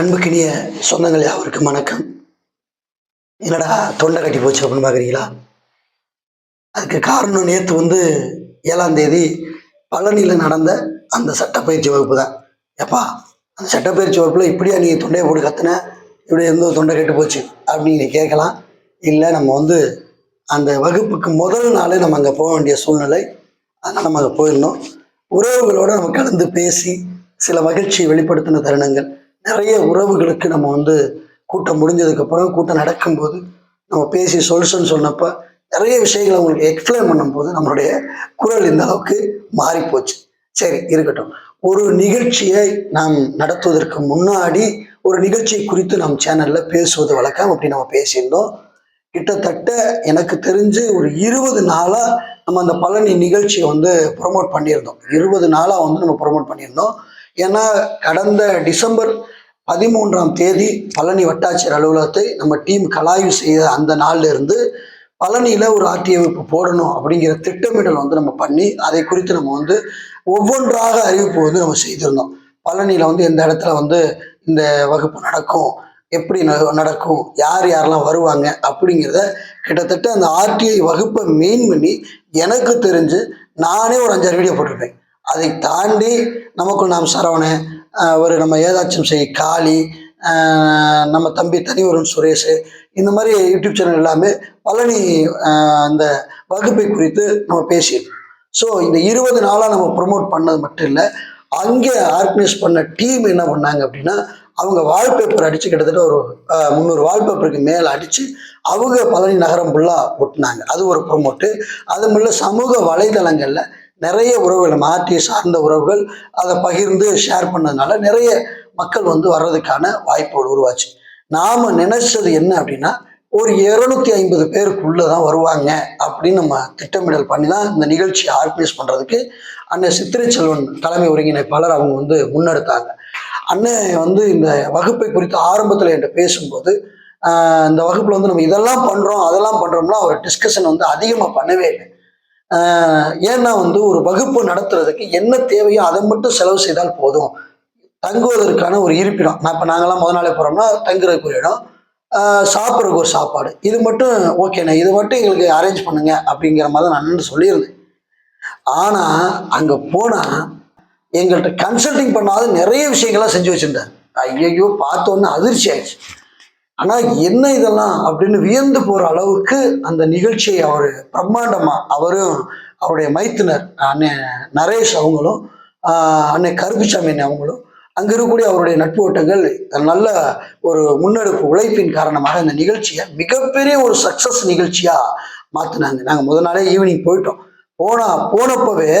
அன்புக்கினிய சொந்தங்கள் யாவருக்கும் வணக்கம். என்னடா தொண்டை கட்டி போச்சு அப்படின்னு பார்க்குறீங்களா அதுக்கு காரணம் நேற்று வந்து ஏழாம் தேதி பழனியில் நடந்த அந்த சட்டப்பயிற்சி வகுப்பு தான். எப்பா அந்த சட்டப்பயிற்சி வகுப்பில் இப்படியா நீ தொண்டையை போட்டு கத்துன? இப்படி எந்த தொண்டை கெட்டு போச்சு? அப்படின்னு நீ கேட்கலாம். இல்லை நம்ம வந்து அந்த வகுப்புக்கு முதல் நாளே நம்ம அங்கே போக வேண்டிய சூழ்நிலை. அதனால் நம்ம அங்கே போயிருந்தோம். உறவுகளோடு நம்ம கலந்து பேசி சில மகிழ்ச்சியை வெளிப்படுத்தின தருணங்கள். நிறைய உறவுகளுக்கு நம்ம வந்து கூட்டம் முடிஞ்சதுக்கப்புறம் கூட்டம் நடக்கும்போது நம்ம பேசி சொல்யூஷன் சொன்னப்போ நிறைய விஷயங்களை உங்களுக்கு எக்ஸ்பிளைன் பண்ணும்போது நம்மளுடைய குரல் இந்த அளவுக்கு மாறி போச்சு சரி இருக்கட்டும். ஒரு நிகழ்ச்சியை நாம் நடத்துவதற்கு முன்னாடி ஒரு நிகழ்ச்சியை குறித்து நம் சேனலில் பேசுவது வழக்கம் அப்படி நம்ம பேசியிருந்தோம். கிட்டத்தட்ட எனக்கு தெரிஞ்சு ஒரு இருபது நாளாக நம்ம அந்த பழனி நிகழ்ச்சியை வந்து ப்ரொமோட் பண்ணியிருந்தோம். இருபது நாளாக வந்து நம்ம ப்ரொமோட் பண்ணியிருந்தோம். ஏன்னா கடந்த டிசம்பர் பதிமூன்றாம் தேதி பழனி வட்டாட்சியர் அலுவலகத்தை நம்ம டீம் கலாய்வு செய்த அந்த நாள்ல இருந்து பழனியில் ஒரு ஆர்டிஐ வகுப்பு போடணும் அப்படிங்கிற திட்டமிடல் வந்து நம்ம பண்ணி அதை குறித்து நம்ம வந்து ஒவ்வொன்றாக அறிவிப்பு வந்து நம்ம செய்திருந்தோம். பழனியில் வந்து எந்த இடத்துல வந்து இந்த வகுப்பு நடக்கும் எப்படி ந- நடக்கும் யார் யாரெல்லாம் வருவாங்க அப்படிங்கிறத கிட்டத்தட்ட அந்த ஆர்டிஐ வகுப்பை மெயின் பண்ணி எனக்கு தெரிஞ்சு நானே ஒரு அஞ்சாறு வீடியோ போட்டிருப்பேன். அதை தாண்டி நமக்குள் நாம் சரவணன் ஒரு நம்ம ஏதாச்சும் செய் காளி நம்ம தம்பி தனிவரன் சுரேஷ் இந்த மாதிரி யூடியூப் சேனல் எல்லாமே பழனி அந்த வகுப்பை குறித்து நம்ம பேசியிருக்கோம். ஸோ இந்த இருபது நாளாக நம்ம ப்ரொமோட் பண்ணது மட்டும் இல்லை அங்கே ஆர்கனைஸ் பண்ண டீம் என்ன பண்ணாங்க அப்படின்னா அவங்க வால்பேப்பர் அடித்து கிட்டத்தட்ட ஒரு முந்நூறு வால்பேப்பருக்கு மேலே அடித்து அவங்க பழனி நகரம் ஃபுல்லாக ஒட்டினாங்க. அது ஒரு ப்ரொமோட்டு அது மட்டும் சமூக வலைதளங்களில் நிறைய உறவுகள் நம்ம ஆர்டிஐ சார்ந்த உறவுகள் அதை பகிர்ந்து ஷேர் பண்ணதுனால நிறைய மக்கள் வந்து வர்றதுக்கான வாய்ப்புகள் உருவாச்சு. நாம் நினைச்சது என்ன அப்படின்னா ஒரு இருநூத்தி ஐம்பது பேருக்குள்ளே தான் வருவாங்க அப்படின்னு நம்ம திட்டமிடல் பண்ணி தான் இந்த நிகழ்ச்சியை ஆர்கனைஸ் பண்ணுறதுக்கு அண்ணன் சித்திரை செல்வன் தலைமை ஒருங்கிணைப்பாளர் அவங்க வந்து முன்னெடுத்தாங்க. அண்ணன் வந்து இந்த வகுப்பை குறித்து ஆரம்பத்தில் என்கிட்ட பேசும்போது இந்த வகுப்பில் வந்து நம்ம இதெல்லாம் பண்ணுறோம் அதெல்லாம் பண்ணுறோம்னா அவர் டிஸ்கஷன் வந்து அதிகமாக பண்ணவே இல்லை. ஏன்னா வந்து ஒரு வகுப்பு நடத்துறதுக்கு என்ன தேவையோ அதை மட்டும் செலவு செய்தால் போதும். தங்குவதற்கான ஒரு இருப்பிடம். நான் இப்போ நாங்களாம் முத நாளே போகிறோம்னா தங்குறதுக்கு ஒரு இடம். சாப்பிட்றதுக்கு ஒரு சாப்பாடு. இது மட்டும் ஓகேண்ணே இது மட்டும் எங்களுக்கு அரேஞ்ச் பண்ணுங்க அப்படிங்கிற மாதிரி தான் நான் அண்ணன் சொல்லியிருந்தேன். ஆனால் அங்கே போனால் எங்கள்கிட்ட கன்சல்டிங் பண்ணாத நிறைய விஷயங்கள்லாம் செஞ்சு வச்சுருந்தேன். ஐயையோ பார்த்தோன்னே அதிர்ச்சி ஆயிடுச்சு ஆனால் என்ன இதெல்லாம் அப்படின்னு வியந்து போகிற அளவுக்கு அந்த நிகழ்ச்சியை அவர் பிரம்மாண்டமாக அவரும் அவருடைய மைத்தினர் அண்ணன் நரேஷ் அவங்களும் அன்னை அண்ணன் கருப்புசாமி அவங்களும் அங்கே இருக்கக்கூடிய அவருடைய நட்பு ஓட்டங்கள் நல்ல ஒரு முன்னெடுப்பு உழைப்பின் காரணமாக இந்த நிகழ்ச்சியை மிகப்பெரிய ஒரு சக்ஸஸ் நிகழ்ச்சியாக மாற்றினாங்க நாங்கள் முதல் நாளே ஈவினிங் போயிட்டோம். போனா போனப்பவே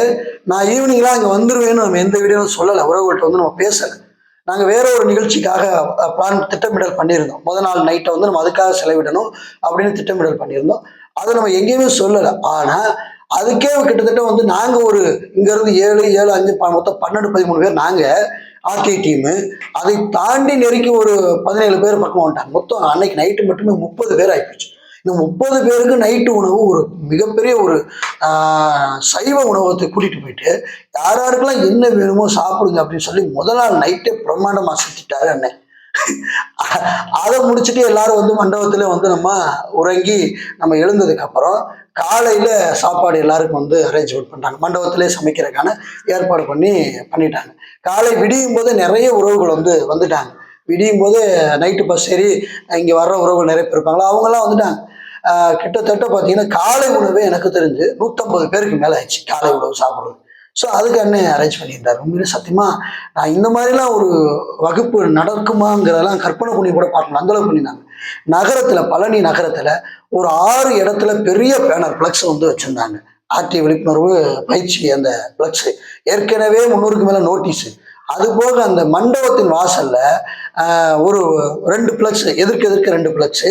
நான் ஈவினிங்லாம் அங்கே வந்துடுவேன்னு நம்ம எந்த வீடியோவும் சொல்லலை. உறவுகள்கிட்ட வந்து நம்ம பேசலை. நாங்கள் வேற ஒரு நிகழ்ச்சிக்காக பிளான் திட்டமிடல் பண்ணியிருந்தோம். முத நாள் நைட்டை வந்து நம்ம அதுக்காக செலவிடணும் அப்படின்னு திட்டமிடல் பண்ணியிருந்தோம். அதை நம்ம எங்கேயுமே சொல்லலை. ஆனால் அதுக்கே கிட்டத்தட்ட வந்து நாங்கள் ஒரு இங்கேருந்து ஏழு ஏழு அஞ்சு ப- மொத்தம் பன்னெண்டு பதிமூணு பேர் நாங்கள் ஆர்கே டீமு அதை தாண்டி நெருக்கி ஒரு பதினேழு பேர் பக்கம் வந்துட்டாங்க. மொத்தம் அன்னைக்கு நைட்டு மட்டுமே முப்பது பேர் ஆகிப்போச்சு இந்த முப்பது பேருக்கு நைட்டு உணவு ஒரு மிகப்பெரிய ஒரு சைவ உணவகத்தை கூட்டிட்டு போயிட்டு யார் யாருக்கெல்லாம் என்ன வேணுமோ சாப்பிடுங்க அப்படின்னு சொல்லி முதல் நாள் நைட்டே பிரம்மாண்டமாக சுத்திட்டாரு அண்ணன். அதை முடிச்சுட்டு எல்லாரும் வந்து மண்டபத்துல வந்து நம்ம உறங்கி நம்ம எழுந்ததுக்கு அப்புறம் காலையில சாப்பாடு எல்லாருக்கும் வந்து அரேஞ்ச்மெண்ட் பண்ணாங்க மண்டபத்திலே சமைக்கிறதுக்கான ஏற்பாடு பண்ணி பண்ணிட்டாங்க. காலை விடியும் போது நிறைய உறவுகள் வந்து வந்துட்டாங்க. விடியும் போது நைட்டு பஸ் ஏறி இங்கே வர்ற உறவுகள் நிறைய பேர் இருப்பாங்களா? அவங்களாம் வந்துட்டாங்க. கிட்டத்தட்ட பார்த்தீங்கன்னா காலை உணவே எனக்கு தெரிஞ்சு நூற்றம்பது பேருக்கு மேலே ஆயிடுச்சு காலை உணவு சாப்பிடுவது ஸோ அதுக்கு அண்ணன் அரேஞ்ச் பண்ணியிருந்தார். உண்மையிலே சத்தியமாக நான் இந்த மாதிரிலாம் ஒரு வகுப்பு நடக்குமாங்கிறதெல்லாம் கற்பனை பண்ணி கூட பார்க்கணும். அந்தளவுக்கு பண்ணியிருந்தாங்க. நகரத்தில் பழனி நகரத்தில் ஒரு ஆறு இடத்துல பெரிய பேனர் ஃப்ளக்ஸ் வந்து வச்சுருந்தாங்க. ஆர்டி விழிப்புணர்வு பயிற்சி அந்த ஃப்ளக்ஸு ஏற்கனவே முந்நூறுக்கு மேலே நோட்டீஸு அது போக அந்த மண்டபத்தின் வாசல்ல ஒரு ரெண்டு பிளக்ஸ் எதிர்க்கு எதிர்க்கு ரெண்டு பிளக்ஸு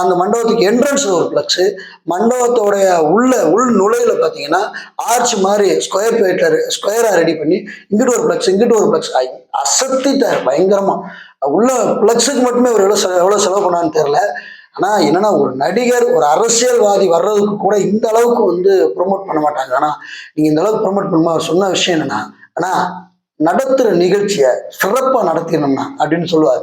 அந்த மண்டபத்துக்கு என்ட்ரன்ஸ் ஒரு பிளக்ஸு மண்டபத்தோடைய உள்ள உள் நுழையில பார்த்தீங்கன்னா ஆர்ச் மாதிரி ஸ்கொயர் ஃபீட்டர் ஸ்கொயராக ரெடி பண்ணி இங்கிட்டு ஒரு பிளக்ஸ் இங்கிட்டு ஒரு பிளக்ஸ் அசத்திட்டார் பயங்கரமாக உள்ள பிளக்ஸுக்கு மட்டுமே ஒரு எவ்வளோ எவ்வளோ செலவு பண்ணான்னு தெரில ஆனால் என்னன்னா ஒரு நடிகர் ஒரு அரசியல்வாதி வர்றதுக்கு கூட இந்த அளவுக்கு வந்து ப்ரொமோட் பண்ண மாட்டாங்க. ஆனால் நீங்கள் இந்த அளவுக்கு ப்ரொமோட் பண்ணுமா? அவர் சொன்ன விஷயம் என்னன்னா ஆனால் நடத்துகிற நிகழ்ச்சியை சிறப்பாக நடத்தினோம்னா அப்படின்னு சொல்லுவார்.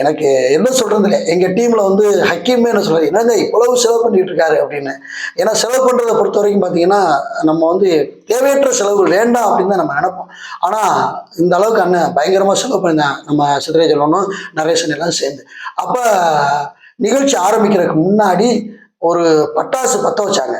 எனக்கு என்ன சொல்றது இல்லை எங்க டீம்ல வந்து ஹக்கீமே என்ன சொல்றாரு? என்னங்க இவ்வளவு செலவு பண்ணிட்டு இருக்காரு அப்படின்னு. ஏன்னா செலவு பண்றதை பொறுத்த வரைக்கும் பார்த்தீங்கன்னா நம்ம வந்து தேவையற்ற செலவுகள் வேண்டாம் அப்படின்னு தான் நம்ம நினைப்போம். ஆனா இந்த அளவுக்கு அண்ணன் பயங்கரமா செலவு பண்ணிருந்தேன் நம்ம சித்திரை சொல்லணும் நரேசன் எல்லாம் சேர்ந்து. அப்ப நிகழ்ச்சி ஆரம்பிக்கிறதுக்கு முன்னாடி ஒரு பட்டாசு பத்த வச்சாங்க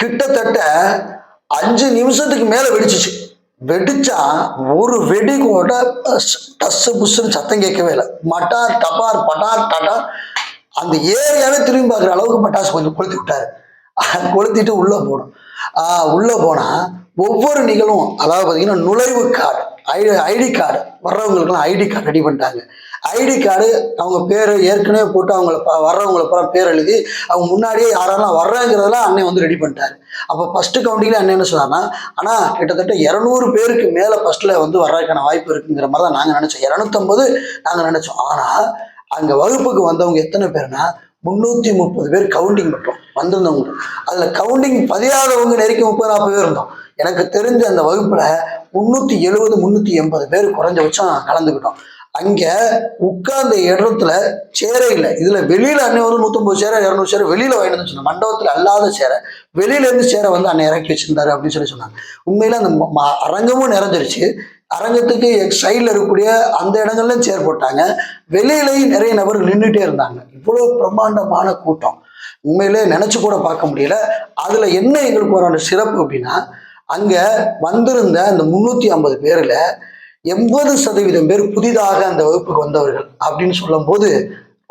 கிட்டத்தட்ட அஞ்சு நிமிஷத்துக்கு மேல வெடிச்சிச்சு. வெடிச்சா ஒரு வெடி கூட டஸ்ஸு புஸ்ஸுன்னு சத்தம் கேட்கவே இல்லை. மட்டார் டபார் பட்டார் டட்டார் அந்த ஏரியாவே திரும்பி பார்க்குற அளவுக்கு பட்டாசு கொஞ்சம் கொளுத்தி விட்டாரு. கொளுத்திட்டு உள்ள போனோம். ஆஹ் உள்ள போனா ஒவ்வொரு நிகழும் அதாவது பார்த்தீங்கன்னா நுழைவு கார்டு ஐடி ஐடி கார்டு வர்றவங்களுக்குலாம் ஐடி கார்டு ரெடி பண்ணிட்டாங்க. ஐடி கார்டு அவங்க பேர் ஏற்கனவே போட்டு அவங்கள ப- வர்றவங்கள பூரா பேர் எழுதி அவங்க முன்னாடியே யாரெல்லாம் வர்றேங்கிறதெல்லாம் அண்ணன் வந்து ரெடி பண்ணிட்டாரு. அப்போ ஃபஸ்ட்டு கவுண்டிங்கில் அண்ணன் என்ன சொன்னார்னா ஆனால் கிட்டத்தட்ட இரநூறு பேருக்கு மேலே ஃபஸ்ட்டில் வந்து வர்றதுக்கான வாய்ப்பு இருக்குங்கிற மாதிரி தான் நாங்கள் நினச்சோம். இரநூத்தம்பது நாங்கள் நினச்சோம். ஆனால் அங்கே வகுப்புக்கு வந்தவங்க எத்தனை பேர்னா முந்நூற்றி முப்பது பேர் கவுண்டிங் மட்டும் வந்திருந்தவங்க. அதில் கவுண்டிங் பதியாதவங்க நெருக்கி முப்பது நாற்பது பேர் இருந்தோம். எனக்கு தெரிஞ்ச அந்த வகுப்பில் முந்நூற்றி எழுபது முந்நூற்றி எண்பது பேர் குறைஞ்சபட்சம் கலந்துக்கிட்டோம். அங்கே உட்கார்ந்த இடத்துல சேரே இல்லை. இதுல வெளியில அன்னை வந்து நூற்றம்பது சேர இரநூறு சேர வெளியில வாங்கிட்டு வந்து சொன்னாங்க. மண்டபத்தில் அல்லாத சேர. வெளியில இருந்து சேரை வந்து அன்னை இறக்கி வச்சிருந்தாரு அப்படின்னு சொல்லி சொன்னாங்க. உண்மையில அந்த அரங்கமும் நிறைஞ்சிருச்சு. அரங்கத்துக்கு சைடில் இருக்கக்கூடிய அந்த இடங்கள்ல சேர் போட்டாங்க. வெளியிலையும் நிறைய நபர்கள் நின்றுட்டே இருந்தாங்க. இவ்வளவு பிரம்மாண்டமான கூட்டம். உண்மையிலே நினைச்சு கூட பார்க்க முடியல. அதுல என்ன எங்களுக்கு ஒரு சிறப்பு அப்படின்னா அங்க வந்திருந்த அந்த முன்னூத்தி ஐம்பது பேர்ல எண்பது சதவீதம் பேர் புதிதாக அந்த வகுப்புக்கு வந்தவர்கள் அப்படின்னு சொல்லும்போது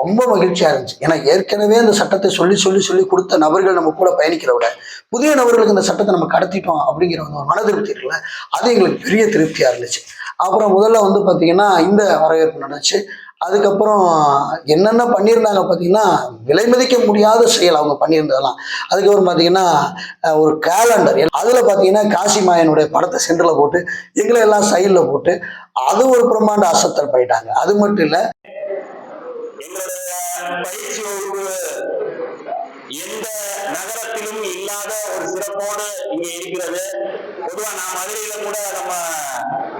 ரொம்ப மகிழ்ச்சியா இருந்துச்சு. ஏன்னா ஏற்கனவே அந்த சட்டத்தை சொல்லி சொல்லி சொல்லி கொடுத்த நபர்கள் நம்ம கூட பயணிக்கிற விட புதிய நபர்களுக்கு இந்த சட்டத்தை நம்ம கடத்திட்டோம் அப்படிங்கிற ஒரு மன திருப்தி இருக்குல்ல அது எங்களுக்கு பெரிய திருப்தியா இருந்துச்சு. அப்புறம் முதல்ல வந்து பார்த்தீங்கன்னா இந்த வரவேற்பு நடந்துச்சு. அதுக்கப்புறம் என்னென்ன பண்ணியிருந்தாங்க பார்த்தீங்கன்னா விலை மதிக்க முடியாத செயல் அவங்க பண்ணியிருந்ததெல்லாம். அதுக்கப்புறம் பார்த்தீங்கன்னா ஒரு கேலண்டர் அதில் பார்த்தீங்கன்னா காசி மாயனுடைய படத்தை சென்டரில் போட்டு எங்களை எல்லாம் சைடில் போட்டு அது ஒரு பிரம்மாண்ட அசத்தல் பண்ணிட்டாங்க. அது மட்டும் இல்லை பயிற்சி வகுப்பு எந்த நகரத்திலும் இல்லாத ஒரு சிறப்போடு இங்க இருக்கிறது. பொதுவா நான் மதுரையில கூட நம்ம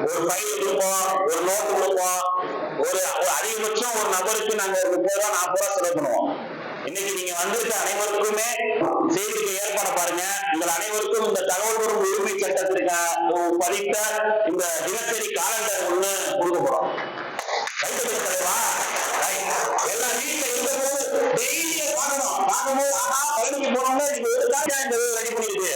ஒரு ஃபைல் கொடுப்போம் ஒரு நோட்டு கொடுப்போம். ஒரு அதிகபட்சம் ஒரு நபருக்கு நாங்க ஒரு முப்பது ரூபா நாற்பது ரூபா செலவு பண்ணுவோம். இன்னைக்கு நீங்க வந்திருக்க அனைவருக்குமே செய்திக்கு ஏற்பாடு பாருங்க. உங்கள் அனைவருக்கும் இந்த தகவல் தொடர்பு உரிமை சட்டத்திற்கு பதித்த இந்த தினசரி காலண்டர் ஒண்ணு கொடுக்க போறோம். எல்லா தலைவா டெய்லியே பார்க்கணும். பார்க்கும்போது ஆஹா பழனிக்கு போனோம்னா இது ஒரு காரியம் இந்த ரெடி பண்ணிருக்கு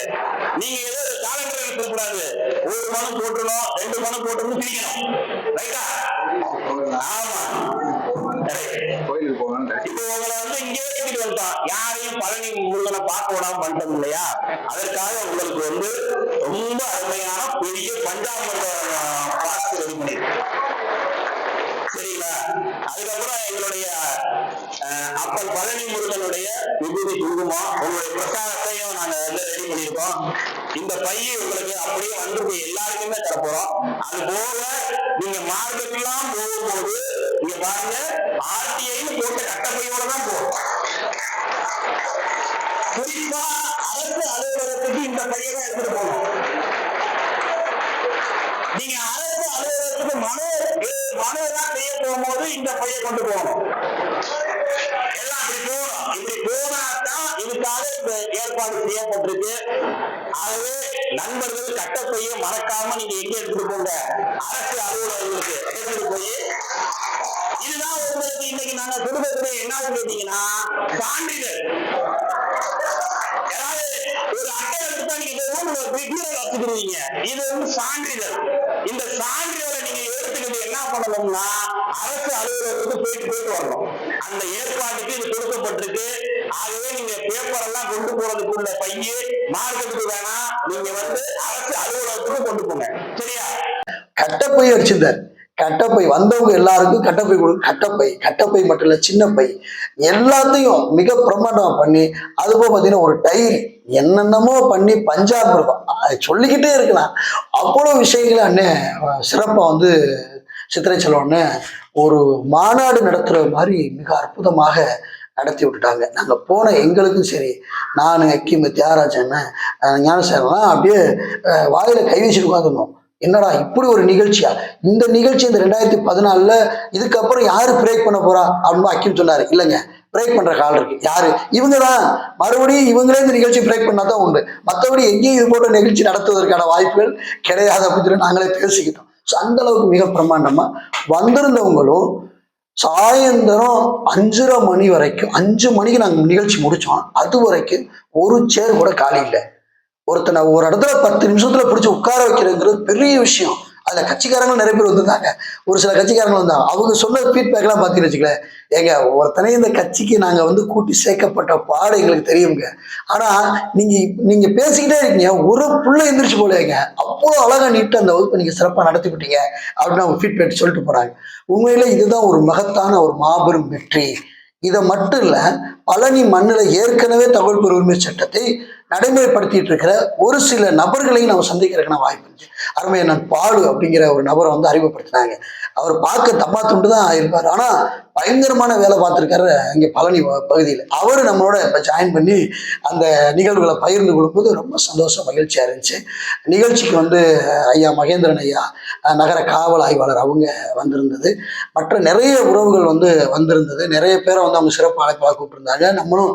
நீங்க ஏதோ காலண்டர் இருக்கக்கூடாது ஒரு மனம் போட்டுணும் ரெண்டு மனம் போட்டுணும் பிரிக்கணும். ரைட்டா ஆமா. கோயிலுக்கு போகலான்னு இப்போ உங்களை வந்து இங்கே ஏற்றிட்டு வந்துட்டோம் யாரையும் பழனி முருகனை பார்க்க விடாம பண்ணிட்டோம் இல்லையா? அதற்காக உங்களுக்கு வந்து ரொம்ப அருமையான பெரிய பஞ்சாமிர்த பாஸ்ட் ரெடி பண்ணிருக்கு சரிங்களா? அதுக்கப்புறம் எங்களுடைய அப்பல் பழனி முருகனுடைய விபூதி குங்குமம் உங்களுடைய பிரசாதத்தையும் நாங்க வந்து ரெடி பண்ணியிருக்கோம். இந்த பையை உங்களுக்கு அப்படியே வந்து எல்லாருக்குமே தரப்போறோம். அது போக நீங்க மார்க்கெட்லாம் போகும்போது நீங்க பாருங்க ஆர்டிஐன்னு போட்ட கட்டப்பையோட தான் போகும். குறிப்பா அரசு அலுவலகத்துக்கு இந்த பையதான் எடுத்துட்டு போகணும். நீங்க அரசு அலுவலகத்துக்கு மனு ஏ- மனு எல்லாம் செய்ய போகும்போது இந்த பையை கொண்டு போகணும். எல்லாம் இப்படி போகணும். இப்படி போனா தான் இதுக்காக இந்த ஏற்பாடு செய்யப்பட்டிருக்கு. ஆகவே நண்பர்கள் கட்டப்பையை மறக்காம நீங்க எங்க எடுத்துட்டு போங்க? அரசு அலுவலகங்களுக்கு எடுத்துட்டு போய் இதுதான் உங்களுக்கு இன்னைக்கு நாங்க கொடுக்கக்கூடிய என்ன கேட்டீங்கன்னா சான்றிதழ். ஏதாவது ஒரு அட்டை எடுத்தா நீங்க ரூம்ல வீட்டுல வச்சுக்கிடுவீங்க. இது வந்து சான்றிதழ். இந்த சான்றிதழ் பண்ணணும்னா அரசு அலுவலகத்துக்கு போயிட்டு போயிட்டு வரணும். அந்த ஏற்பாட்டுக்கு இது கொடுக்கப்பட்டிருக்கு. ஆகவே நீங்க பேப்பர் எல்லாம் கொண்டு போறதுக்குள்ள பைய மார்க்கெட்டுக்கு வேணா நீங்க வந்து அரசு அலுவலகத்துக்கு கொண்டு போங்க. சரியா? கட்டப்பை அடிச்சிருந்தார். கட்டப்பை வந்தவங்க எல்லாருக்கும் கட்டப்பை கொடு கட்டப்பை கட்டப்பை மட்டும் இல்லை சின்ன பை. எல்லாத்தையும் மிக பிரமாண்டமா பண்ணி அதுபோக பார்த்தீங்கன்னா ஒரு டைரி என்னென்னமோ பண்ணி பஞ்சாப் இருக்கும் சொல்லிக்கிட்டே இருக்கலாம். அவ்வளோ விஷயங்களை அண்ணே சிறப்பாக வந்து சித்திரை செல்வன்னு ஒரு மாநாடு நடத்துகிற மாதிரி மிக அற்புதமாக நடத்தி விட்டுட்டாங்க. நாங்கள் போன எங்களுக்கும் சரி நான் அக்கிம் தியாகராஜன் ஞானசேகரன்லாம் அப்படியே வாயில கை வச்சுட்டு உட்காந்துருந்தோம் என்னடா இப்படி ஒரு நிகழ்ச்சியா? இந்த நிகழ்ச்சி இந்த ரெண்டாயிரத்தி பதினாலில் இதுக்கப்புறம் யாரு பிரேக் பண்ண போறா? அப்படின்னு அக்கிம் சொன்னாரு. இல்லைங்க பிரேக் பண்ற கால் இருக்கு. யாரு? இவங்க தான் மறுபடியும் இவங்களே இந்த நிகழ்ச்சி பிரேக் பண்ணாதான் உண்டு. மற்றபடி எங்கேயும் இது போன்ற நிகழ்ச்சி நடத்துவதற்கான வாய்ப்புகள் கிடையாது அப்படின்னு சொல்லி நாங்களே பேசிக்கிட்டோம். ஸோ அந்த அளவுக்கு மிக பிரமாண்டமா வந்திருந்தவங்களும் சாயந்தரம் அஞ்சரை மணி வரைக்கும் அஞ்சு மணிக்கு நாங்கள் நிகழ்ச்சி முடிச்சோம். அது வரைக்கும் ஒரு சேர் கூட காலி இல்லை. ஒருத்தனை ஒரு இடத்துல பத்து நிமிஷத்துல பிடிச்சி உட்கார வைக்கிறதுங்கிறது பெரிய விஷயம். அதில் கட்சிக்காரங்களும் நிறைய பேர் வந்திருந்தாங்க. ஒரு சில கட்சிக்காரங்களும் வந்தாங்க. அவங்க சொன்ன ஃபீட்பேக்லாம் பார்த்தீங்கன்னு வச்சுக்கலேன் ஏங்க ஒருத்தனே இந்த கட்சிக்கு நாங்கள் வந்து கூட்டி சேர்க்கப்பட்ட பாடு எங்களுக்கு தெரியுங்க. ஆனால் நீங்கள் நீங்கள் பேசிக்கிட்டே இருக்கீங்க. ஒரு புள்ள எந்திரிச்சு போலேங்க. அவ்வளோ அழகாக நீட்டு அந்த வகுப்பு நீங்கள் சிறப்பாக நடத்திவிட்டீங்க அப்படின்னு அவங்க ஃபீட்பேக் சொல்லிட்டு போகிறாங்க உண்மையில இதுதான் ஒரு மகத்தான ஒரு மாபெரும் வெற்றி. இதை மட்டும் இல்லை பழனி மண்ணில் ஏற்கனவே தகவல் பெறும் உரிமை சட்டத்தை நடைமுறைப்படுத்திட்டு இருக்கிற ஒரு சில நபர்களையும் நம்ம சந்திக்கிறதுக்கான வாய்ப்பு இருந்துச்சு அருமையான பாலு அப்படிங்கிற ஒரு நபரை வந்து அறிமுகப்படுத்தினாங்க. அவர் பார்க்க தப்பா துண்டு தான் இருப்பார் ஆனா பயங்கரமான வேலை பார்த்துருக்காரு இங்கே பழனி பகுதியில். அவர் நம்மளோட இப்போ ஜாயின் பண்ணி அந்த நிகழ்வுகளை பகிர்ந்து கொடுக்கும்போது ரொம்ப சந்தோஷம் மகிழ்ச்சியா இருந்துச்சு. நிகழ்ச்சிக்கு வந்து ஐயா மகேந்திரன் ஐயா நகர காவல் ஆய்வாளர் அவங்க வந்திருந்தது. மற்ற நிறைய உறவுகள் வந்து வந்திருந்தது. நிறைய பேரை வந்து அவங்க சிறப்பு அழைப்பாக கூப்பிட்டுருந்தாங்க. நம்மளும்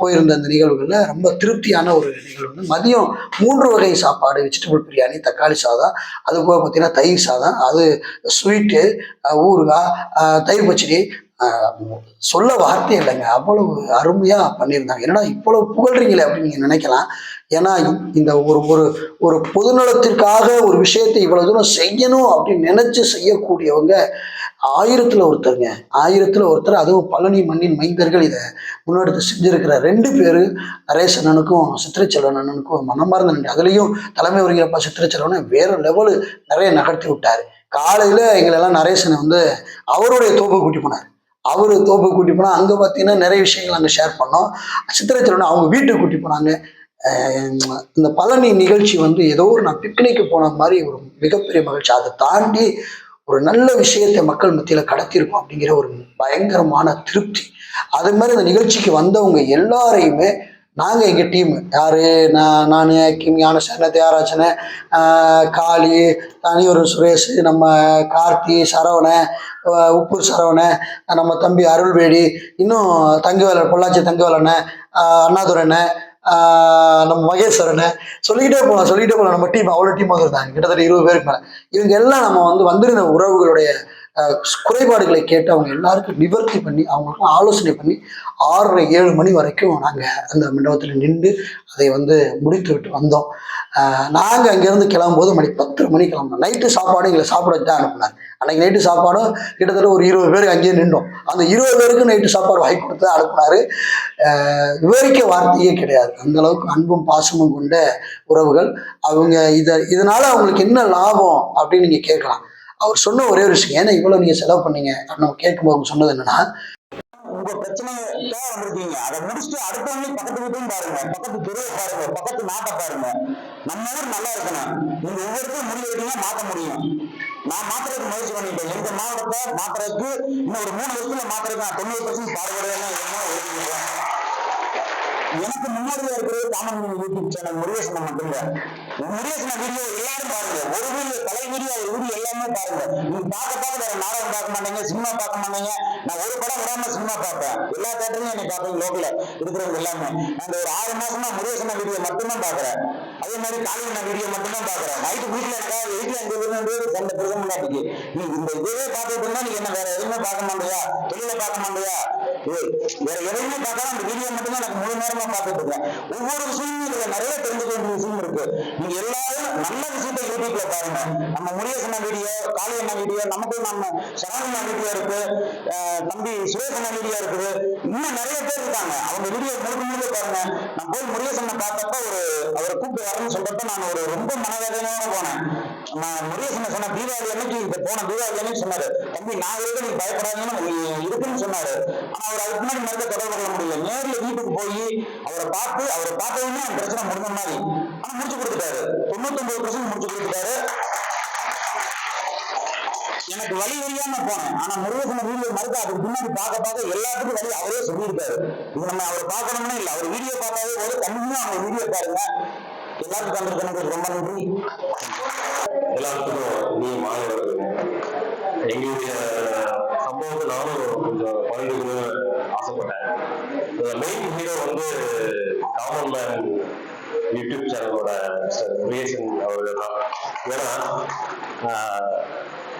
போயிருந்த அந்த நிகழ்வுகளில் ரொம்ப திருப்தியான ஒரு நிகழ்வு வந்து மதியம் மூன்று வகை சாப்பாடு வெஜிடபிள் பிரியாணி தக்காளி சாதம் அது போக பார்த்தீங்கன்னா தயிர் சாதம் அது ஸ்வீட்டு ஊறுகாய் தயிர் பச்சடி சொல்ல வார்த்தை இல்லைங்க. அவ்வளவு அருமையாக பண்ணியிருந்தாங்க. என்னடா இவ்வளவு புகழ்றீங்களே அப்படின்னு நீங்கள் நினைக்கலாம். ஏன்னா இந்த ஒரு ஒரு ஒரு பொதுநலத்திற்காக ஒரு விஷயத்தை இவ்வளவு தூரம் செய்யணும் அப்படின்னு நினைச்சு செய்யக்கூடியவங்க ஆயிரத்துல ஒருத்தருங்க. ஆயிரத்துல ஒருத்தர் அதுவும் பழனி மண்ணின் மைந்தர்கள் இதை முன்னெடுத்து செஞ்சிருக்கிற ரெண்டு பேர் நரேஷ் அண்ணனுக்கும் சித்திரச்செல்வன் அண்ணனுக்கும் மனமார்ந்த நன்றி. அதுலேயும் தலைமை வருகிறப்ப சித்திரச்செல்வனை வேற லெவலு நிறைய நகர்த்தி விட்டாரு. காலையில எங்களெல்லாம் நரேசனை வந்து அவருடைய தோப்பு கூட்டி போனார். அவரு தோப்பு கூட்டி போனா அங்க பார்த்தீங்கன்னா நிறைய விஷயங்கள் அங்கே ஷேர் பண்ணோம். சித்திரச்செல்வனை அவங்க வீட்டுக்கு கூட்டி போனாங்க. இந்த பழனி நிகழ்ச்சி வந்து ஏதோ ஒரு நான் பிக்னிக்கு போன மாதிரி ஒரு மிகப்பெரிய மகிழ்ச்சி. அதை தாண்டி ஒரு நல்ல விஷயத்தை மக்கள் மத்தியில் கடத்தியிருக்கோம் அப்படிங்கிற ஒரு பயங்கரமான திருப்தி. அது மாதிரி இந்த நிகழ்ச்சிக்கு வந்தவங்க எல்லாரையுமே நாங்கள் எங்கள் டீம் யார்? நான் நான் கிம் ஞானசேன தியாகராஜன காளி தனியொரு சுரேஷ் நம்ம கார்த்தி சரவணன் உப்பூர் சரவணன் நம்ம தம்பி அருள்வேடி இன்னும் தங்கவேலன் பொள்ளாச்சி தங்கவேலண்ணன் அண்ணாதுரண நம்ம மகேஸ்வரன் சொல்லிக்கிட்டே போகலாம் சொல்லிக்கிட்டே போகலாம் நம்ம டீம் அவ்வளோ டீம் வந்திருந்தாங்க கிட்டத்தட்ட இருபது பேருக்கு மேலே. இவங்க எல்லாம் நம்ம வந்து வந்திருந்த உறவுகளுடைய குறைபாடுகளை கேட்டு அவங்க எல்லாருக்கும் நிவர்த்தி பண்ணி அவங்களுக்குலாம் ஆலோசனை பண்ணி ஆறரை ஏழு மணி வரைக்கும் நாங்கள் அந்த மண்டபத்தில் நின்று அதை வந்து முடித்து விட்டு வந்தோம். நாங்கள் அங்கேருந்து கிளம்பும்போது மணி பத்து மணி கிளம்புனோம். நைட்டு சாப்பாடு எங்களை சாப்பிட வச்சு தான் அனுப்புனார். அன்னைக்கு நைட்டு சாப்பாடும் கிட்டத்தட்ட ஒரு இருபது பேர் அங்கேயே நின்றோம். அந்த இருபது பேருக்கு நைட்டு சாப்பாடு வாங்கி கொடுத்து தான் அனுப்புனாரு. விவரிக்க வார்த்தையே கிடையாது. அந்த அளவுக்கு அன்பும் பாசமும் கொண்ட உறவுகள். அவங்க இதை இதனால அவங்களுக்கு என்ன லாபம் அப்படின்னு நீங்கள் கேட்கலாம். அவர் சொன்ன ஒரே ஒரு விஷயம் ஏன்னா இவ்வளவு நீங்க செலவு பண்ணீங்க? அப்படின்னு நம்ம கேட்கும்போது அவங்க சொன்னது என்னன்னா உங்க பிரச்சனைக்காக வந்திருக்கீங்க. அதை முடிச்சுட்டு அடுத்தவங்க பக்கத்து வீட்டையும் பாருங்க. பக்கத்து தெருவை பாருங்க. பக்கத்து நாட்டை பாருங்க. நம்ம ஊர் நல்லா இருக்கணும். நீங்க ஒவ்வொருத்தரும் முடிவு எடுத்தீங்கன்னா மாத்த முடியும். நான் மாத்துறதுக்கு முயற்சி பண்ணிட்டேன். எங்க மாவட்டத்தை மாத்துறதுக்கு இன்னும் ஒரு மூணு வருஷத்துல மாத்துறதுக்கு நான் தொண்ணூறு பர்சன்ட் பாடுபடுறேன் எனக்கு முன்னாடி இருக்கிறது காமன் யூடியூப் சேனல் முருகேசன் மட்டும்தான் முருகேசன வீடியோ எல்லாரும் பாருங்க. ஒரு வீடியோ கலை வீடியோ வீடியோ எல்லாமே பாருங்க. நீங்க பார்க்க பார்க்க வேற நாடகம் பார்க்க மாட்டீங்க சினிமா பார்க்க மாட்டீங்க. நான் ஒரு படம் விடாம சினிமா பார்ப்பேன். எல்லா தேட்டர்லயும் என்னை பார்ப்பேன் லோக்கல இருக்கிறவங்க எல்லாமே. நான் ஒரு ஆறு மாசமா முருகேசன வீடியோ மட்டும்தான் பாக்குறேன் அதே மாதிரி காளியண்ணா வீடியோ மட்டும்தான் பாக்குறேன் நைட்டு வீட்டுல இருக்கா வீட்டுல அங்க இருந்து சண்டை பெருக முன்னாடிக்கு. நீ இந்த இதுவே பார்த்துட்டு இருந்தா நீ என்ன வேற எதுவுமே பார்க்க மாட்டியா? தொழில பார்க்க மாட்டியா? வேற எதையுமே பார்க்காம அந்த வீடியோ மட்டும்தான் எனக்கு முழு நேரமா பார்த்துட்டு இருக்கேன் ஒவ்வொரு விஷயமும் இதுல நிறைய தெரிஞ்சுக்க வேண்டிய விஷயம் இருக்கு. நீங்க எல்லாரும் நல்ல விஷயத்தை யூடியூப்ல பாருங்க. நம்ம முருகேசன வீடியோ காளியண்ணா வீடியோ நமக்கு நம்ம சரவணா வீடியோ இருக்கு. தம்பி சுரேசன வீடியோ இருக்குது. இன்னும் நிறைய பேர் இருக்காங்க. அவங்க வீடியோ முழுக்க முழுக்க பாருங்க. நான் போய் முருகேசனை பார்த்தப்ப ஒரு அவரை கூப்பிட்டு வரேன்னு சொல்றப்ப நான் ஒரு ரொம்ப மனவேதனையோட போனேன். நான் முருகேசனை சொன்ன தீபாவளி அன்னைக்கு இப்ப போன தீபாவளி அன்னைக்கு சொன்னாரு தம்பி நான் இருக்க நீ பயப்படாதீங்கன்னு நீ இருக்குன்னு சொன்னாரு. ஆனா அவர் அதுக்கு முன்னாடி மறுக்க தொடர்பு கொள்ள முடியல. நேரில் வீட்டுக்கு போய் அவரை பார்த்து அவரை பார்த்ததுமே அந்த பிரச்சனை முடிஞ்ச மாதிரி. ஆனா முடிச்சு கொடுத்துட்டாரு. தொண்ணூத்தொன்பது பர்சன்ட் முடிச்சு கொடுத்துட்டாரு. எனக்கு வழி தெரியாம போனேன். ஆனா முருகேசன வீடியோ மறுக்க அதுக்கு பின்னாடி பார்க்க பார்க்க எல்லாத்துக்கும் வழி அவரே சொல்லியிருக்காரு. இது நம்ம அவரை பார்க்கணும்னு இல்லை. அவர் வீடியோ பார்த்தாவே ஒரு கண்டிப்பா அவங்க வீடியோ பாருங்க. எல்லாத்துக்கும் வந்திருக்கணும் ரொம்ப நன்றி. எல்லாத்துக்கும் நீ மாணவர்கள் எங்களுடைய சம்பவத்தை நானும் கொஞ்சம் பகிர்ந்துக்கணும்னு ஆசைப்பட்டேன். மெயின் ஹீரோ வந்து காமன் மேன் யூடியூப் சேனலோட கிரியேஷன் அவர்கள் தான். ஏன்னா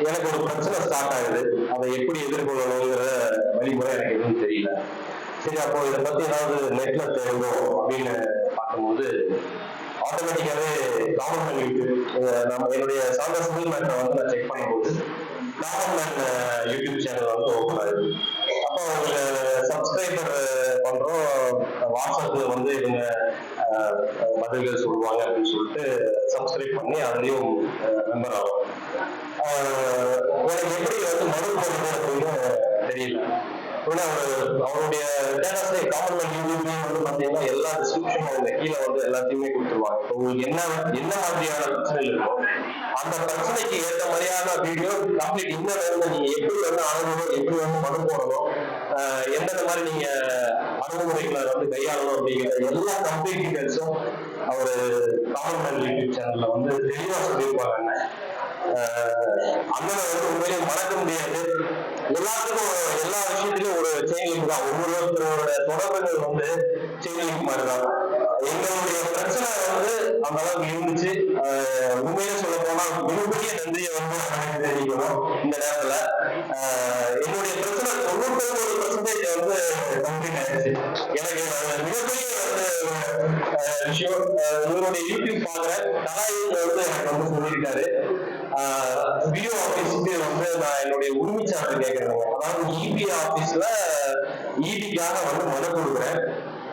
எனக்கு ஒரு பிரச்சனை ஸ்டார்ட் ஆகுது. அதை எப்படி எதிர்கொள்ளணுங்கிற வழிமுறை எனக்கு எதுவும் தெரியல. சரி அப்போ இதை பத்தி ஏதாவது நெட்ல தேடணும் அப்படின்னு பார்க்கும்போது ஆட்டோமேட்டிக்காவே காமன் மேன் யூடியூப் நம்ம என்னுடைய சாந்தா சிவில் மேட்டரை வந்து நான் செக் பண்ணும்போது யூடியூப் சேனல் வந்து ஓப்பன் ஆகுது. அப்போ அவங்க சப்ஸ்கிரைபர் பண்றோம். வாட்ஸ்அப்ல வந்து இவங்க பதில்கள் சொல்லுவாங்க அப்படின்னு சொல்லிட்டு சப்ஸ்கிரைப் பண்ணி அதுலயும் மெம்பர் ஆகும். எனக்கு எப்படி வந்து மறு போடுறது அப்படின்னு தெரியல. அவர் அவருடைய டேட்டாஸ்ல காமன் யூடியூப்லயும் வந்து பாத்தீங்கன்னா எல்லா டிஸ்கிரிப்ஷனும் அவங்க கீழே வந்து எல்லாத்தையுமே கொடுத்துருவாங்க உங்களுக்கு என்ன என்ன மாதிரியான பிரச்சனை இருக்கோ அந்த பிரச்சனைக்கு ஏற்ற மாதிரியான வீடியோ கம்ப்ளீட் இந்த வந்து நீங்க எப்படி வந்து அணுகணும் எப்படி வந்து மனு போடணும் ஆஹ் எந்தெந்த மாதிரி நீங்க அணுகுமுறைகளை வந்து கையாளணும் அப்படிங்கிற எல்லா கம்ப்ளீட் டீட்டெயில்ஸும் அவர் காமன் யூடியூப் சேனல்ல வந்து தெளிவா சொல்லியிருப்பாங்க அண்ணனை வந்து உண்மையிலேயே மறக்க முடியாது. எல்லாத்துக்கும் எல்லா விஷயத்திலும் ஒரு செயின் தான். ஒவ்வொருத்தரோட தொடர்புகள் வந்து செயின் மாதிரி தான் எங்களுடைய பிரச்சனை வந்து அந்த அளவுக்கு இருந்துச்சு ஆஹ் சொல்ல போனா மிகப்பெரிய நன்றியை வந்து எனக்கு தெரிவிக்கணும் இந்த நேரத்துல. என்னுடைய பிரச்சனை தொண்ணூத்தி ஒன்பது பர்சன்டேஜ் வந்து கம்ப்ளீட் ஆயிடுச்சு எனக்கு மிகப்பெரிய வந்து விஷயம். உங்களுடைய யூடியூப் பாக்குறேன் கலாயில் வந்து எனக்கு வந்து சொல்லியிருக்காரு. பிஓ ஆபீஸ்க்கு வந்து நான் என்னுடைய உரிமை சான்று கேட்கறேன். அதாவது இபி ஆபீஸ்ல இபிக்காக வந்து மனு கொடுக்குறேன்.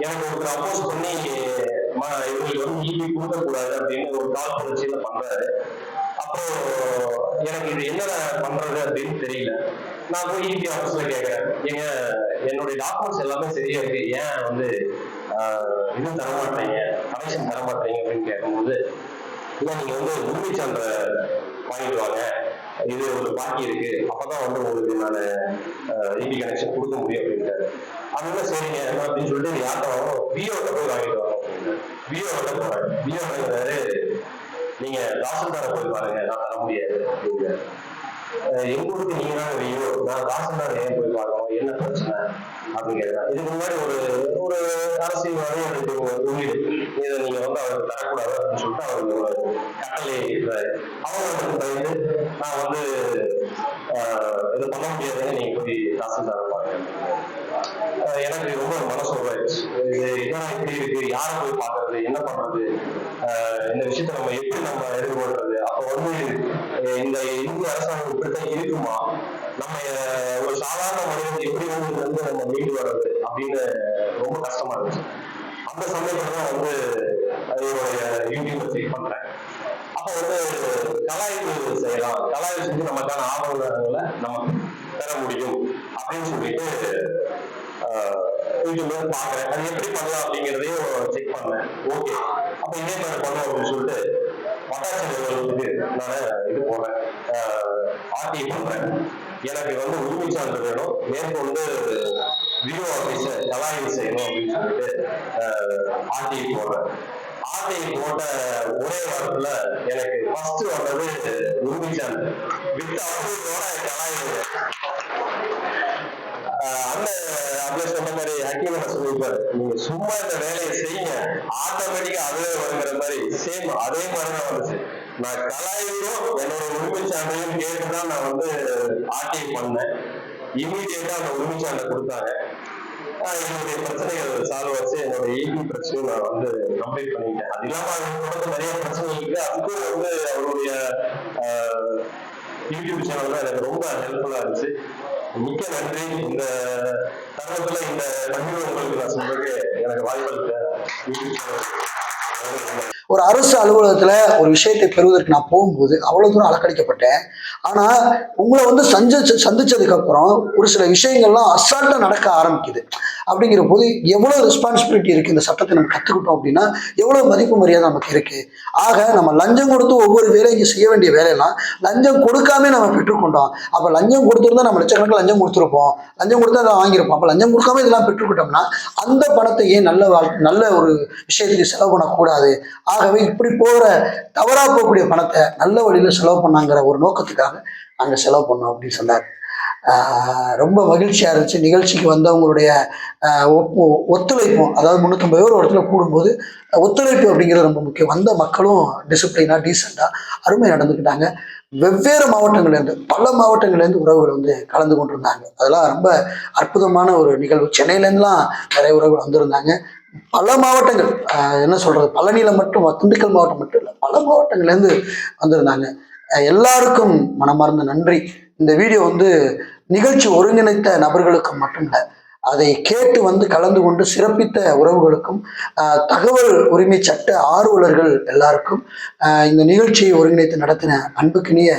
எனக்கு ஒருத்தர் அப்போஸ் பண்ணி இவங்களுக்கு வந்து ஈபி கொடுக்கக்கூடாது அப்படின்னு ஒரு கால் பரிச்சையில பண்றாரு. அப்போ எனக்கு இது என்ன பண்றது அப்படின்னு தெரியல. நான் போய் இபி ஆஃபீஸ்ல கேட்கறேன். ஏங்க என்னுடைய டாக்குமெண்ட்ஸ் எல்லாமே சரியா இருக்கு. ஏன் வந்து இது தர மாட்டீங்க? கனெக்ஷன் தர மாட்டீங்க அப்படின்னு கேட்கும்போது இல்லை நீங்க வந்து உண்மை சான்ற வாங்கிட்டு வாங்க. இது ஒரு பாக்கி இருக்கு. அப்பதான் வந்து உங்களுக்கு நான் ஈபி கனெக்ஷன் கொடுக்க முடியும் அப்படின்ட்டாரு. அதனால சரிங்க அப்படின்னு சொல்லிட்டு யார்கிட்ட பிஓட்ட போய் வாங்கிட்டு வரோம் பிஓ கிட்ட நீங்க தாசில்தாரை போய் பாருங்க. நான் தர முடியாது. அப்படிங்கிறாரு அஹ் எங்க ஊருக்கு நீங்க தான் வியோ நான் தாசில்தார் ஏன் போய் பார்க்கணும்? என்ன பிரச்சனை? அப்படின்னு கேட்கிறேன் இதுக்கு முன்னாடி ஒரு ஒரு அரசியல்வாதி எனக்கு ஒரு இதை நீங்க வந்து அவருக்கு தரக்கூடாது அப்படின்னு சொல்லிட்டு அவருக்கு ஒரு கட்டளை இருக்கிறாரு அவங்க பயந்து நான் வந்து ஆஹ் இது பண்ண முடியாதுன்னு நீங்க போய் தாசில்தாரை பாருங்க. ஆஹ் எனக்கு ரொம்ப மனசு உருவாயிடுச்சு. இது என்ன இப்படி இருக்கு? யாரை போய் பாக்குறது என்ன பண்றது? ஆஹ் இந்த விஷயத்தை நம்ம எப்படி நம்ம எதிர்கொள்றது? அப்ப வந்து இந்த இந்திய அரசாங்கம் இப்படித்தான் இருக்குமா? நம்ம ஒரு சாதாரண மனிதன் எப்படி வந்து வந்து நம்ம மீண்டு வர்றது அப்படின்னு ரொம்ப கஷ்டமா இருந்துச்சு. அந்த சமயத்துல தான் வந்து என்னுடைய யூடியூப் செக் பண்றேன். அப்ப வந்து கலாய்வு செய்யலாம். கலாய்வு செஞ்சு நமக்கான ஆபரணங்களை நம்ம பெற முடியும் அப்படின்னு சொல்லிட்டு யூடியூப்ல பாக்குறேன் அது எப்படி பண்ணலாம் அப்படிங்கிறதையும் செக் பண்ணேன். ஓகே அப்ப இதே மாதிரி பண்ணோம் அப்படின்னு சொல்லிட்டு வட்டாட்சியர்களுக்கு நான் இது போறேன். ஆர்டி பண்றேன். எனக்கு வந்து உரிமை சான்று வேணும். மேற்கொண்டு விஓ ஆபீஸ தலாயில் செய்யணும் அப்படின்னு சொல்லிட்டு ஆர்டி போடுறேன் ஆர்டி போட்ட ஒரே வாரத்துல எனக்கு ஃபர்ஸ்ட் வந்தது உரிமை சான்று வித் அப்ரூவோட தலாயில் அண்ணன் அப்படியே சொன்ன மாதிரி ஹக்கீம் சொல்லியிருப்பாரு நீங்க சும்மா இந்த வேலையை செய்யுங்க. ஆட்டோமேட்டிக்கா அதுவே வருங்கிற மாதிரி சேம் அதே மாதிரி தான் வந்துச்சு. நான் கலாய்வும் என்னோட உரிமை சான்றையும் கேட்டுதான் நான் வந்து ஆர்டிஐ பண்ணேன். இமீடியட்டா அந்த உரிமை சான்றை கொடுத்தாங்க. என்னுடைய பிரச்சனைகள் சால்வ் ஆச்சு. என்னோட ஈபி பிரச்சனையும் நான் வந்து கம்ப்ளீட் பண்ணிட்டேன். அது இல்லாம தொடர்ந்து நிறைய பிரச்சனை இருக்கு. அதுக்கும் வந்து அவருடைய யூடியூப் சேனல் தான் எனக்கு ரொம்ப ஹெல்ப்ஃபுல்லா இருந்துச்சு. மிக்க நன்றி. இந்த தருணத்துல இந்த தகவல் உங்களுக்கு நான் சொல்றதுக்கு எனக்கு வாய்ப்பு ஒரு அரசு அலுவலகத்துல ஒரு விஷயத்தை பெறுவதற்கு நான் போகும்போது அவ்வளவு தூரம் அலக்கடிக்கப்பட்டேன். ஆனா உங்களை வந்து சந்திச்சு சந்திச்சதுக்கு அப்புறம் ஒரு சில விஷயங்கள்லாம் அசால்ட்டா நடக்க ஆரம்பிக்குது. அப்படிங்கிற போது எவ்வளோ ரெஸ்பான்சிபிலிட்டி இருக்குது இந்த சட்டத்தை நம்ம கற்றுக்கிட்டோம் அப்படின்னா எவ்வளோ மதிப்பு மரியாதை நமக்கு இருக்குது ஆக நம்ம லஞ்சம் கொடுத்து ஒவ்வொரு வேலையும் செய்ய வேண்டிய வேலையெல்லாம் லஞ்சம் கொடுக்காம நம்ம பெற்றுக்கொண்டோம். அப்போ லஞ்சம் கொடுத்துருந்தா நம்ம லட்சக்கணக்கில் லஞ்சம் கொடுத்துருப்போம். லஞ்சம் கொடுத்தா அதை வாங்கியிருப்போம். அப்போ லஞ்சம் கொடுக்காம இதெல்லாம் பெற்றுக்கிட்டோம்னா அந்த பணத்தை ஏன் நல்ல வாழ்- நல்ல ஒரு விஷயத்துக்கு செலவு பண்ணக்கூடாது. ஆகவே இப்படி போகிற தவறாக போகக்கூடிய பணத்தை நல்ல வழியில் செலவு பண்ணாங்கிற ஒரு நோக்கத்துக்காக நாங்கள் செலவு பண்ணோம் அப்படின்னு சொன்னார். ரொம்ப மகிழ்ச்சியாக இருந்துச்சு. நிகழ்ச்சிக்கு வந்தவங்களுடைய ஒப்பு ஒத்துழைப்பும் அதாவது முந்நூற்றம்பது பேர் ஒரு இடத்துல கூடும்போது ஒத்துழைப்பு அப்படிங்கிறது ரொம்ப முக்கியம். வந்த மக்களும் டிசிப்ளினாக டீசெண்டாக அருமை நடந்துக்கிட்டாங்க. வெவ்வேறு மாவட்டங்கள்லேருந்து பல மாவட்டங்கள்லேருந்து உறவுகள் வந்து கலந்து கொண்டிருந்தாங்க. அதெல்லாம் ரொம்ப அற்புதமான ஒரு நிகழ்வு. சென்னையிலேருந்துலாம் நிறைய உறவுகள் வந்திருந்தாங்க. பல மாவட்டங்கள் என்ன சொல்கிறது பழனியில் மட்டும் திண்டுக்கல் மாவட்டம் மட்டும் இல்லை பல மாவட்டங்கள்லேருந்து வந்திருந்தாங்க. எல்லாருக்கும் மனமார்ந்த நன்றி. இந்த வீடியோ வந்து நிகழ்ச்சி ஒருங்கிணைத்த நபர்களுக்கு மட்டும் இல்லை அதை கேட்டு வந்து கலந்து கொண்டு சிறப்பித்த உறவுகளுக்கும் தகவல் உரிமை சட்ட ஆர்வலர்கள் எல்லாருக்கும் இந்த நிகழ்ச்சியை ஒருங்கிணைத்து நடத்தின அன்புக்கினிய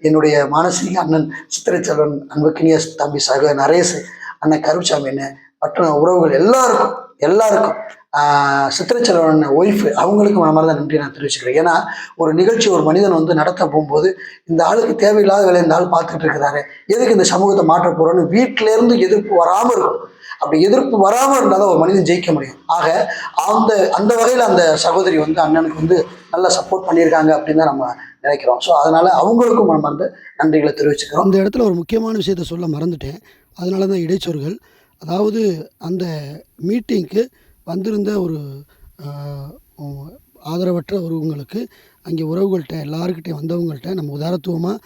என்னுடைய மானசீக அண்ணன் சித்திரைச்செல்வன் அன்புக்கினிய தம்பி சக நரேஷ் அண்ணன் கருப்சாமி அண்ணன் மற்ற உறவுகள் எல்லாருக்கும் எல்லாருக்கும் ஆஹ் சித்திரச்செல்வன் ஒய்ஃப் அவங்களுக்கு மனமார்ந்த நன்றி நான் தெரிவிச்சுக்கிறேன். ஏன்னா ஒரு நிகழ்ச்சி ஒரு மனிதன் வந்து நடத்த போகும்போது இந்த ஆளுக்கு தேவையில்லாத வேலை இந்த ஆள் பார்த்துட்டு இருக்கிறாரு. எதுக்கு இந்த சமூகத்தை மாற்ற போறோம்னு வீட்டிலேருந்து எதிர்ப்பு வராமல் இருக்கும். அப்படி எதிர்ப்பு வராமல் இருந்தாதான் ஒரு மனிதன் ஜெயிக்க முடியும். ஆக அந்த அந்த வகையில் அந்த சகோதரி வந்து அண்ணனுக்கு வந்து நல்லா சப்போர்ட் பண்ணியிருக்காங்க அப்படின்னு தான் நம்ம நினைக்கிறோம். ஸோ அதனால் அவங்களுக்கும் நம்ம வந்து நன்றிகளை தெரிவிச்சுக்கிறோம். அந்த இடத்துல ஒரு முக்கியமான விஷயத்த சொல்ல மறந்துட்டேன். அதனால தான் இடைச்சொற்கள். அதாவது அந்த மீட்டிங்க்கு வந்திருந்த ஒரு ஆதரவற்ற உறவுங்களுக்கு அங்கே உறவுகள்கிட்ட எல்லாருக்கிட்டையும் வந்தவங்கள்ட்ட நம்ம உதாரத்துவமாக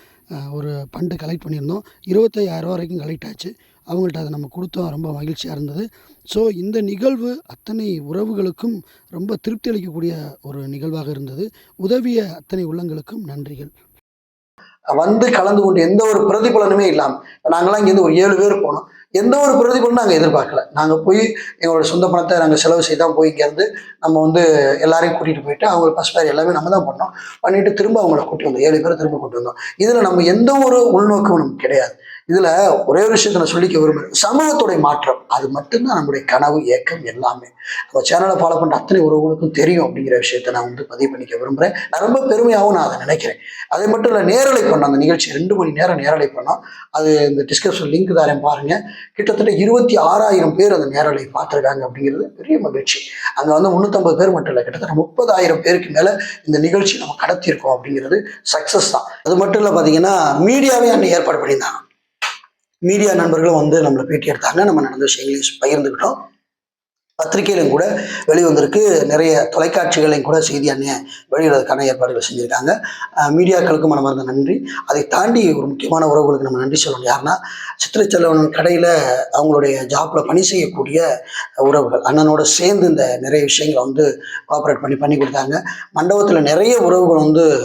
ஒரு ஃபண்டு கலெக்ட் பண்ணியிருந்தோம். இருபத்தையாயிரரூவா வரைக்கும் கலெக்ட் ஆச்சு. அவங்கள்ட்ட அதை நம்ம கொடுத்தோம். ரொம்ப மகிழ்ச்சியாக இருந்தது. ஸோ இந்த நிகழ்வு அத்தனை உறவுகளுக்கும் ரொம்ப திருப்தி அளிக்கக்கூடிய ஒரு நிகழ்வாக இருந்தது. உதவிய அத்தனை உள்ளங்களுக்கும் நன்றிகள். வந்து கலந்து கொண்டு எந்த ஒரு பிரதிபலனுமே இல்லாமல் நாங்களாம் இங்கேருந்து ஒரு ஏழு பேர் போனோம். எந்த ஒரு பிரதிபலனும் நாங்கள் எதிர்பார்க்கல. நாங்கள் போய் எங்களோட சொந்த பணத்தை நாங்கள் செலவு செய்து தான் போய் இங்கேருந்து நம்ம வந்து எல்லாரையும் கூட்டிகிட்டு போயிட்டு அவங்களுக்கு ஃபஸ்ட் பேர் எல்லாமே நம்ம தான் பண்ணோம். பண்ணிட்டு திரும்ப அவங்கள கூட்டி வந்தோம். ஏழு பேரை திரும்ப கூட்டி வந்தோம். இதில் நம்ம எந்த ஒரு உள்நோக்கமும் நமக்கு கிடையாது. இதில் ஒரே ஒரு விஷயத்த நான் சொல்லிக்க விரும்புகிறேன் சமூகத்துடைய மாற்றம். அது மட்டும்தான் நம்முடைய கனவு ஏக்கம் எல்லாமே. நம்ம சேனலை ஃபாலோ பண்ணுற அத்தனை உறவுகளுக்கும் தெரியும் அப்படிங்கிற விஷயத்த நான் வந்து பதிவு பண்ணிக்க விரும்புகிறேன் நான் ரொம்ப பெருமையாகவும் நான் அதை நினைக்கிறேன். அது மட்டும் இல்லை நேரலை பண்ணோம். அந்த நிகழ்ச்சி ரெண்டு மணி நேரம் நேரலை பண்ணோம். அது இந்த டிஸ்கிரிப்ஷன் லிங்க் தரேன் பாருங்க. கிட்டத்தட்ட இருபத்தி ஆறாயிரம் பேர் அந்த நேரலை பார்த்துருக்காங்க அப்படிங்கிறது பெரிய மகிழ்ச்சி. அங்கே வந்து முந்நூற்றம்பது பேர் மட்டும் இல்லை கிட்டத்தட்ட முப்பதாயிரம் பேருக்கு மேலே இந்த நிகழ்ச்சி நம்ம கடத்தியிருக்கோம் அப்படிங்கிறது சக்ஸஸ் தான். அது மட்டும் இல்லை பார்த்தீங்கன்னா மீடியாவே அன்னை ஏற்பாடு பண்ணியிருந்தாங்க. மீடியா நண்பர்களும் வந்து நம்மளை பேட்டி எடுத்தாங்க. நம்ம நடந்த விஷயங்களையும் பகிர்ந்துக்கிட்டோம். பத்திரிகையிலும் கூட வெளிவந்திருக்கு. நிறைய தொலைக்காட்சிகளையும் கூட செய்தி அன்னைய வெளியிடுறதுக்கான ஏற்பாடுகள் செஞ்சுருக்காங்க. அஹ் மீடியாக்களுக்கும் மனமார்ந்த நன்றி. அதை தாண்டி ஒரு முக்கியமான உறவுகளுக்கு நம்ம நன்றி சொல்லணும். யாருன்னா சித்திரச்செல்வன் கடையில் அவங்களுடைய ஜாப்பில் பணி செய்யக்கூடிய உறவுகள். அண்ணனோட சேர்ந்து இந்த நிறைய விஷயங்களை வந்து கோஆப்ரேட் பண்ணி பண்ணி கொடுத்தாங்க. மண்டபத்தில் நிறைய உறவுகள் வந்து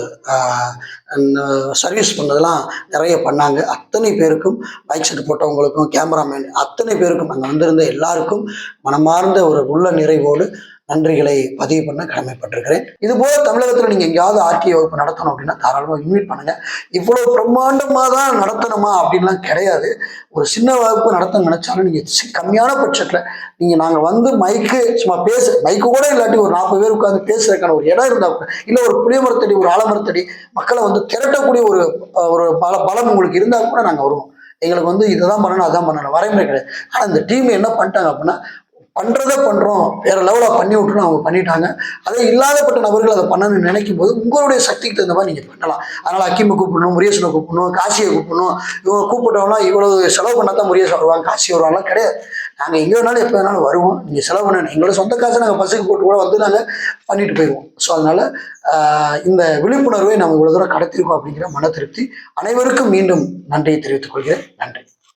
சர்வீஸ் uh, பண்ணதெல்லாம் நிறைய பண்ணாங்க. அத்தனை பேருக்கும் பைக் செட் போட்டவங்களுக்கும் கேமராமேன் அத்தனை பேருக்கும் அங்கே வந்திருந்த எல்லாருக்கும் மனமார்ந்த ஒரு உள்ள நிறைவோடு நன்றிகளை பதிவு பண்ண கடமைப்பட்டிருக்கிறேன். இது போல தமிழகத்தில் நீங்கள் எங்கேயாவது ஆர்டிஐ வகுப்பு நடத்தணும் அப்படின்னா தாராளமாக இன்வைட் பண்ணுங்க. இவ்வளோ பிரம்மாண்டமாக தான் நடத்தணுமா அப்படின்லாம் கிடையாது. ஒரு சின்ன வகுப்பு நடத்த நினைச்சாலும் நீங்கள் கம்மியான பட்சத்தில் நீங்கள் நாங்கள் வந்து மைக்கு சும்மா பேச மைக்கு கூட இல்லாட்டி ஒரு நாற்பது பேர் உட்காந்து பேசுறதுக்கான ஒரு இடம் இருந்தால் கூட இல்லை ஒரு புளிய மரத்தடி ஒரு ஆலமரத்தடி மக்களை வந்து திரட்டக்கூடிய ஒரு ஒரு பல பலம் உங்களுக்கு இருந்தால் கூட நாங்கள் வருவோம். எங்களுக்கு வந்து இதை தான் பண்ணணும் அதான் பண்ணணும். வரைமுறை கிடையாது. ஆனால் இந்த டீம் என்ன பண்ணிட்டாங்க அப்படின்னா பண்ணுறதை பண்ணுறோம் வேற லெவலில் பண்ணி விட்டுரும் அவங்க பண்ணிட்டாங்க. அதே இல்லாதப்பட்ட நபர்கள் அதை பண்ணணும்னு நினைக்கும் போது உங்களுடைய சக்திக்கு தகுந்த மாதிரி நீங்கள் பண்ணலாம். அதனால் அக்கிமை கூப்பிடணும் முரியேசனை கூப்பிடணும் காசியை கூப்பிடணும். இவங்க கூப்பிட்டவங்களாம் இவ்வளவு செலவு பண்ணால் தான் முரியேசன் வருவாங்க காசி வருவாங்கலாம் கிடையாது. நாங்கள் எங்கே வேணாலும் எப்போ வேணாலும் வருவோம். நீங்கள் செலவு பண்ணணும் எங்களோட சொந்த காசை நாங்கள் பஸ்ஸுக்கு போட்டு கூட வந்து நாங்கள் பண்ணிட்டு போயிடுவோம் ஸோ அதனால் இந்த விழிப்புணர்வை நம்ம இவ்வளோ தூரம் கடத்திருக்கோம் அப்படிங்கிற மன திருப்தி அனைவருக்கும் மீண்டும் நன்றியை தெரிவித்துக் கொள்கிறேன். நன்றி.